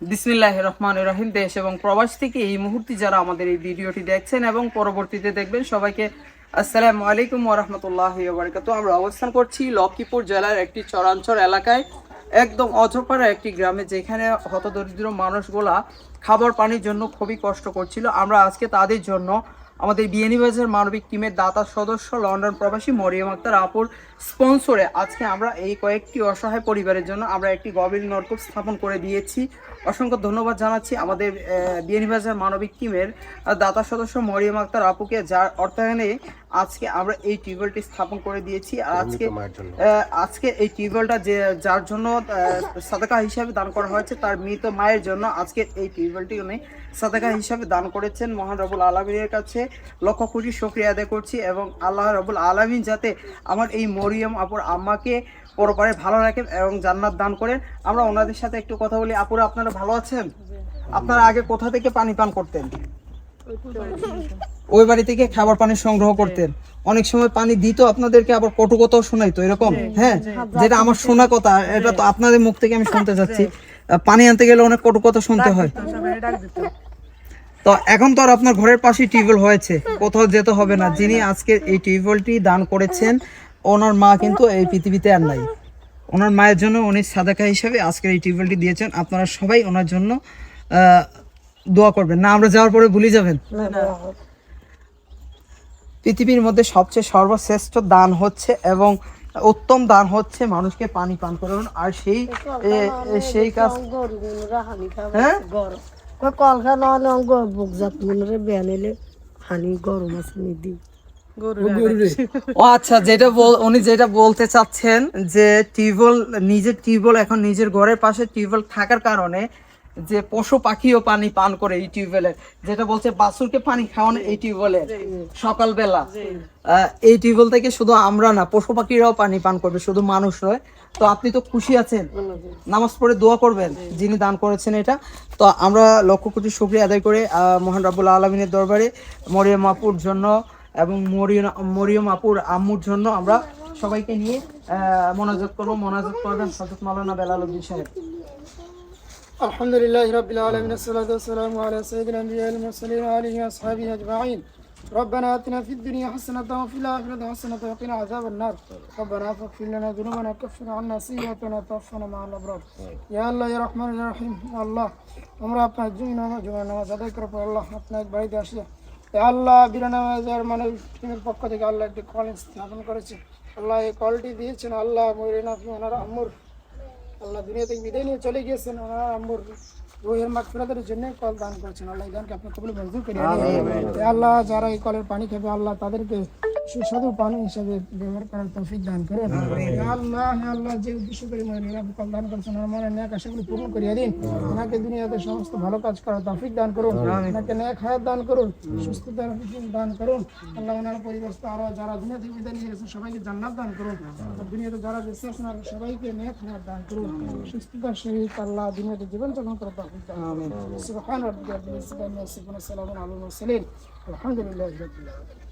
বিসমিল্লাহ রহমান রহিম, দেশ এবং প্রবাস থেকে এই মুহূর্তে যারা আমাদের এই ভিডিওটি দেখছেন এবং পরবর্তীতে দেখবেন সবাইকে আসসালামু আলাইকুম ওরহমতুল্লাহ বারকাত আমরা অবস্থান করছি লক্ষ্মীপুর জেলার একটি চরাঞ্চল এলাকায়, একদম অজপাড়া একটি গ্রামে, যেখানে হতদরিদ্র মানুষগুলা খাবার পানির জন্য খুবই কষ্ট করছিল। আমরা আজকে তাদের জন্য আমাদের বিয়ানীবাজার মানবিক টিমের দাতা সদস্য লন্ডন প্রবাসী মরিয়ম আক্তার আপুর স্পন্সরে আজকে আমরা এই কয়েকটি অসহায় পরিবারের জন্য আমরা একটি গভীর নলকূপ স্থাপন করে দিয়েছি। অসংখ্য ধন্যবাদ জানাচ্ছি আমাদের আহ, মানবিক টিমের দাতা সদস্য মরিয়ম আক্তার আপুকে যার অর্থায়নে আজকে আমরা এই টিউবওয়েলটি স্থাপন করে দিয়েছি। আর আজকে আজকে এই টিউবওয়েলটা যে যার জন্য সাদাকা হিসাবে দান করা হয়েছে তার মৃত মায়ের জন্য আজকে এই টিউবওয়েলটি উনি সাদাকা হিসাবে দান করেছেন মহান রবুল আলমিনের কাছে। লক্ষ কোটি শুক্রিয়া আদায় করছি এবং আল্লাহ রবুল আলমিন যাতে আমার এই মরিয়ম আপুর আম্মাকে পরপারে ভালো রাখেন এবং জান্নাত দান করেন। আমরা ওনাদের সাথে একটু কথা বলি আপুরা আপনারা ভালো আছেন? আপনারা আগে কোথা থেকে পানি পান করতেন? ওই বাড়ি থেকে খাবার পানি সংগ্রহ করতেন। অনেক সময় পানি দিত আপনাদেরকে আবার কটু কথাও শোনাইতো এরকম? হ্যাঁ? যেটা আমার শোনা কথা এটা তো আপনাদের মুখ থেকে আমি শুনতে চাচ্ছি। পানি আনতে গেলে অনেক কটু কথা শুনতে হয়। তো এখন তো আর আপনার ঘরের পাশে টিউবওয়েল হয়েছে। কোথাও যেতে হবে না। যিনি আজকে এই টিউবওয়েলটি দান করেছেন ওনার মা কিন্তু এই পৃথিবীতে আর নাই। ওনার মায়ের জন্য উনি সাদাকা হিসেবে আজকের এই টিউবওয়েলটি দিয়েছেন। আপনারা সবাই ওনার জন্য দোয়া করবেন। না আমরা যাওয়ার পরে ভুলে যাবেন। পৃথিবীর মধ্যে সবচেয়ে সর্বশ্রেষ্ঠ দান হচ্ছে এবং উত্তম দান হচ্ছে মানুষকে পানি পান করানো। আর সেই এ- সেই কাজ হ্যাঁ? কলখা নহলে বুক জাত মনে বেয়ানিলে হানি গরম আছে নিদি। ও আচ্ছা যেটা বল- উনি যেটা বলতে চাচ্ছেন যে টিউবওয়েল নিজের টিউবওয়েল এখন নিজের ঘরের পাশে টিউবওয়েল থাকার কারণে যে পশু পাখিও পানি পান করে এই টিউবওয়েলের যেটা বলছে বাছুরকে পানি খাওয়ানো এই টিউবওয়েলে সকালবেলা। এই টিউবওয়েল থেকে শুধু আমরা না পশু পাখিরাও পানি পান করবে শুধু মানুষ নয়। তো আপনি তো খুশি আছেন? নামাজ পড়ে দোয়া করবেন যিনি দান করেছেন এটা। তো আমরা লক্ষ কোটি শুক্রিয়া আদায় করে আহ, মহান রাবুল আলমিনের দরবারে মরিয়ম আপুর জন্য এবং মরিয়ম মরিয়ম আপুর আম্মুর জন্য আমরা সবাইকে নিয়ে আহ, মোনাজাত করব। মোনাজাত করবেন হজরত মালানা বেলাল উদ্দিন সাহেব। الحمد لله رب العالمين الصلاة والسلام على سيد الأنبياء المرسلين وآله وأصحابه أجمعين ربنا آتنا في الدنيا حسنة وفي الآخرة حسنة وقنا عذاب النار ربنا فاغفر لنا ذنوبنا وكفر عنا سيئاتنا وتوفنا مع الأبرار يا الله يا رحمن يا رحيم يا الله আমরা আপনার জন্য নামাজ জুমার নামাজ আদায় করার পর আল্লাহ আপনার বাড়িতে আসলে এ আল্লাহ বিনা নামাজের মানে টিমের পক্ষ থেকে আল্লাহ একটি কলেজ স্থাপন করেছে আল্লাহ এই কলটি দিয়েছেন আল্লাহ মরিনা ওনার আম্মুর আল্লাহ দুনিয়া থেকে বিদায় নিয়ে চলে গিয়েছেন। ওনারা আম্মুর রোহের মাগফিরাতের জন্য কল দান করেছেন। আল্লাহ এই দানকে আপনি কবুল মঞ্জুর করে আল্লাহ যারা এই কলের পানি খাবে আল্লাহ তাদেরকে সুস্বাদু পানি হিসাবে ব্যবহার করার তৌফিক দান করুন আল্লাহ আল্লাহ যে উদ্দেশ্য করে মনে আপনি কল দান করেছেন আমার ন্যাক আশাগুলি পূরণ করিয়ে দিন। ওনাকে দুনিয়াতে সমস্ত ভালো কাজ করার তৌফিক দান করুন। ওনাকে ন্যাক হায়াত দান করুন সুস্থতা দান করুন। আল্লাহ ওনার পরিবেশ আরও যারা দুনিয়া থেকে বিদায় নিয়ে গেছেন সবাইকে জান্নাত দান করুন। দুনিয়াতে যারা বেঁচে আছেন আর সবাইকে ন্যাক হায়াত দান করুন। সুস্থতার সহিত আল্লাহ দুনিয়াতে জীবন যাপন করার তৌফিক দান করুন। সুবহান রাব্বিকা রাব্বিল ইজ্জাতি আম্মা ইয়াসিফুন ওয়া সালামুন আলাল মুরসালিন আলহামদুলিল্লাহি রাব্বিল আলামিন।